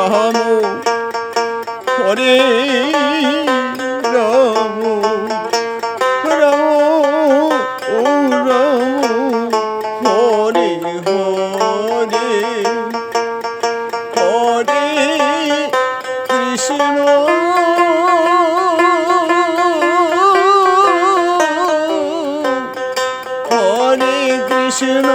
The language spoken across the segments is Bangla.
Ram Hare Ram Ram O Ram Hare Hare Hare Krishna. Hare Krishna.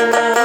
Thank you.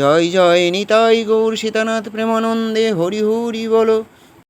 জয় জয় নিতাই গৌর সীতানাথ প্রেমানন্দে হরি হরি বলো।